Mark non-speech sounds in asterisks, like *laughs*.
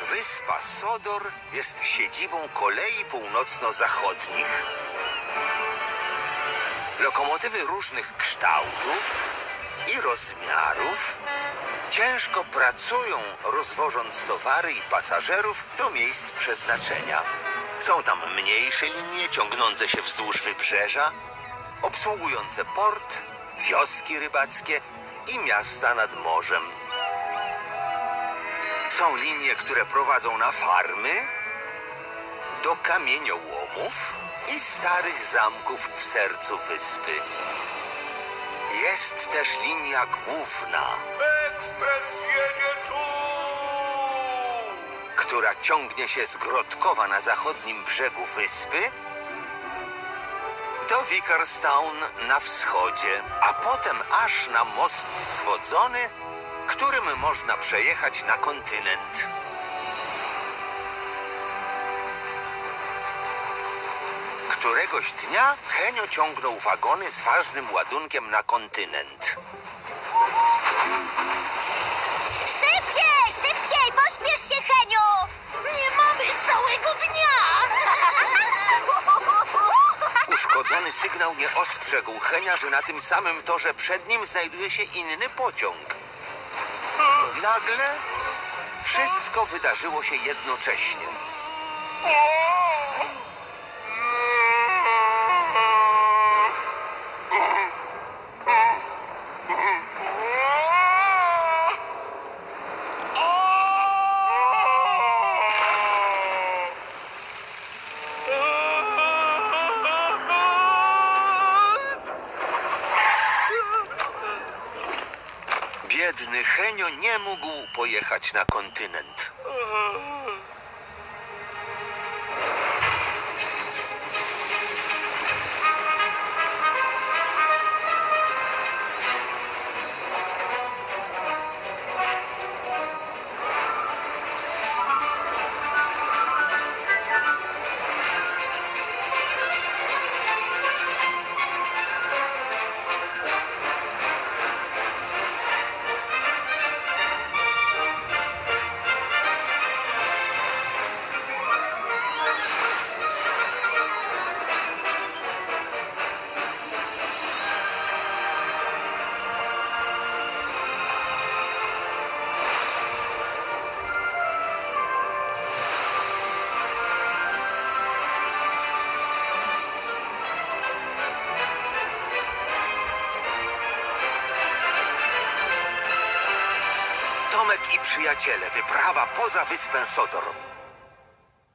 Wyspa Sodor jest siedzibą kolei północno-zachodnich. Lokomotywy różnych kształtów i rozmiarów ciężko pracują, rozwożąc towary i pasażerów do miejsc przeznaczenia. Są tam mniejsze linie ciągnące się wzdłuż wybrzeża, obsługujące port, wioski rybackie i miasta nad morzem. Są linie, które prowadzą na farmy, do kamieniołomów i starych zamków w sercu wyspy. Jest też linia główna, Ekspres jedzie tu! która ciągnie się z Grodkowa na zachodnim brzegu wyspy do Vickerstown na wschodzie, a potem aż na most zwodzony, którym można przejechać na kontynent. Któregoś dnia Henio ciągnął wagony z ważnym ładunkiem na kontynent. Szybciej, szybciej, pośpiesz się, Heniu! Nie mamy całego dnia! *laughs* Uszkodzony sygnał nie ostrzegł Henia, że na tym samym torze przed nim znajduje się inny pociąg. Nagle wszystko wydarzyło się jednocześnie. Biedny Henio nie mógł pojechać na kontynent. I przyjaciele, wyprawa poza wyspę Sodor.